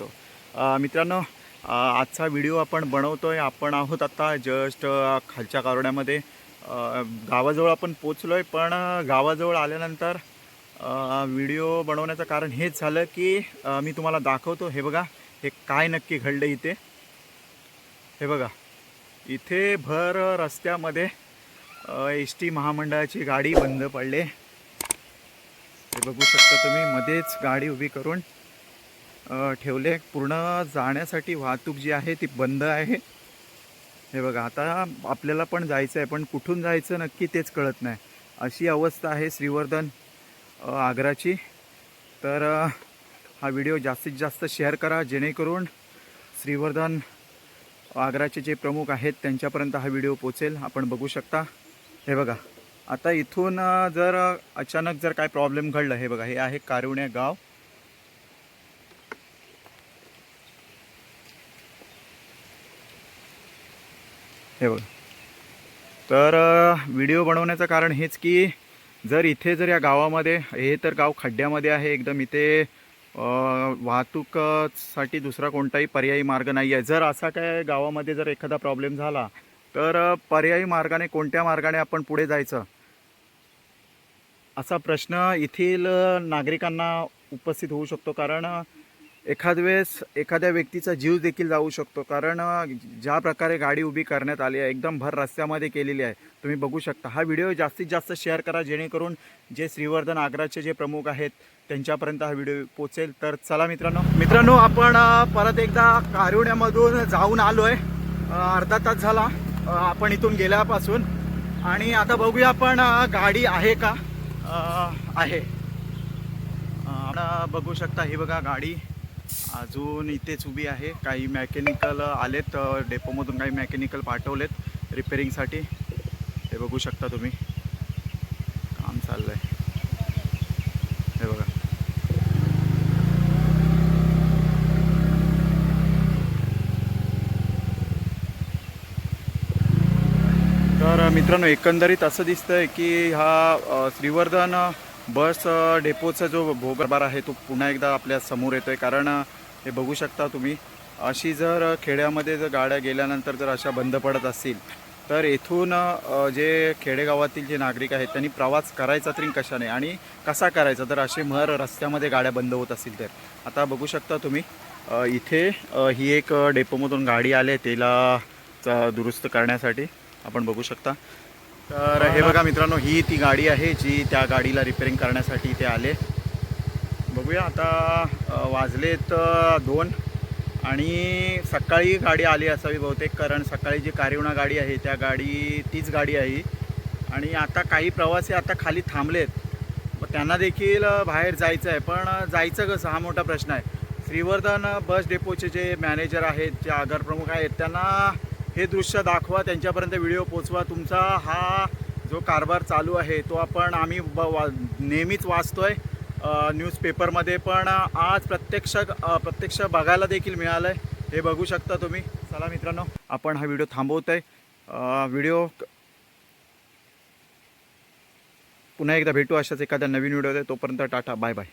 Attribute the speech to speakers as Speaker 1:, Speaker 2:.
Speaker 1: अ, मित्रांनो आजचा व्हिडिओ आपण बनवतोय. आपण आहोत आता जस्ट खालच्या कारोड्यामध्ये. गावाजवळ आपण पोचलो आहे पण गावाजवळ आल्यानंतर व्हिडिओ बनवण्याचं कारण हेच झालं की मी तुम्हाला दाखवतो. हे बघा हे काय नक्की घडलं इथे. हे बघा इथे भर रस्त्यामध्ये एस टी महामंडळाची गाडी बंद पडले. हे बघू शकता तुम्ही मध्येच गाडी उभी करून. ठेवले. पूर्ण जाण्यासाठी वाहतूक जी आहे ती बंद आहे. हे बघा आता आपल्याला पण जायचं आहे पण कुठून जायचं नक्की तेच कळत नाही. अशी अवस्था आहे श्रीवर्धन आग्राची. तर हा व्हिडिओ जास्तीत जास्त शेअर करा जेणेकरून श्रीवर्धन आग्राचे जे प्रमुख आहेत त्यांच्यापर्यंत हा व्हिडिओ पोचेल. आपण बघू शकता. हे बघा आता इथून जर अचानक जर काय प्रॉब्लेम घडलं हे बघा हे आहे कारुण्या गाव. हे बघ. तर व्हिडिओ बनवण्याचं कारण हेच की जर इथे जर या गावामध्ये हे तर गाव खड्ड्यामध्ये आहे एकदम इथे वाहतूकसाठी दुसरा कोणताही पर्यायी मार्ग नाही आहे. जर असा काय गावामध्ये जर एखादा प्रॉब्लेम झाला तर पर्यायी मार्गाने कोणत्या मार्गाने आपण पुढे जायचं? असा प्रश्न येथील नागरिकांना उपस्थित होऊ शकतो. कारण एखाद वेळेस एखाद्या व्यक्तीचा जीव देखील जाऊ शकतो. कारण ज्या प्रकारे गाडी उभी करण्यात आली आहे एकदम भर रस्त्यामध्ये केलेली आहे तुम्ही बघू शकता. हा व्हिडिओ जास्तीत जास्त शेअर करा जेणेकरून जे श्रीवर्धन आग्राचे जे प्रमुख आहेत त्यांच्यापर्यंत हा व्हिडिओ पोचेल तर चला मित्रांनो. मित्रांनो आपण परत एकदा कारुण्यामधून जाऊन आलो आहे अर्धा तास झाला. आपण इथून गेल्यापासून. आणि आता बघूया आपण गाडी आहे का? आहे. आपण बघू शकता ही बघा गाडी. अजून इथेच उभी आहे. काही मॅकॅनिकल आलेत डेपोमधून काही मॅकॅनिकल पाठवलेत रिपेरिंगसाठी हे बघू शकता तुम्ही. काम चाललं आहे हे बघा. तर मित्रांनो एकंदरीत असं दिसतंय की हा श्रीवर्धन बस डेपोचा जो भोगरबार आहे तो पुन्हा एकदा आपल्यासमोर येतोय. कारण हे बघू शकता तुम्ही अशी जर खेड्यामध्ये जर गाड्या गेल्यानंतर जर अशा बंद पडत असतील तर येथून जे खेडेगावातील जे नागरिक आहेत त्यांनी प्रवास करायचा तरी कशाने? आणि कसा करायचा? तर असे मर रस्त्यामध्ये गाड्या बंद होत असतील तर. आता बघू शकता तुम्ही इथे ही एक डेपोमधून गाडी आली तेला च- दुरुस्त करण्यासाठी. आपण बघू शकता. तर हे बघा मित्रांनो ही ती गाडी आहे जी त्या गाडीला रिपेअरिंग करण्यासाठी इथे आले. बघूया आता वाजलेत दोन आणि सकाळी गाडी आली असावी बहुतेक कारण सकाळी जी कारिवणा गाडी आहे त्या गाडी तीच गाडी आहे आणि आता काही प्रवासी आता खाली थांबलेत. त्यांना देखील बाहेर जायचं आहे. पण जायचं कसं? हा मोठा प्रश्न आहे. श्रीवर्धन बस डेपोचे जे मॅनेजर आहेत जे आगारप्रमुख आहेत त्यांना हे दृश्य दाखवा त्यांच्यापर्यंत व्हिडिओ पोचवा. तुमचा हा जो कारभार चालू आहे तो आपण आम्ही ब वा नेहमीच वाचतोय. आहे न्यूजपेपरमध्ये पण आज प्रत्यक्ष प्रत्यक्ष बघायला देखील मिळालं आहे हे बघू शकता तुम्ही. चला मित्रांनो आपण हा व्हिडिओ थांबवतो आहे व्हिडिओ पुन्हा एकदा भेटू अशाच एखाद्या नवीन व्हिडिओ तोपर्यंत टाटा बाय बाय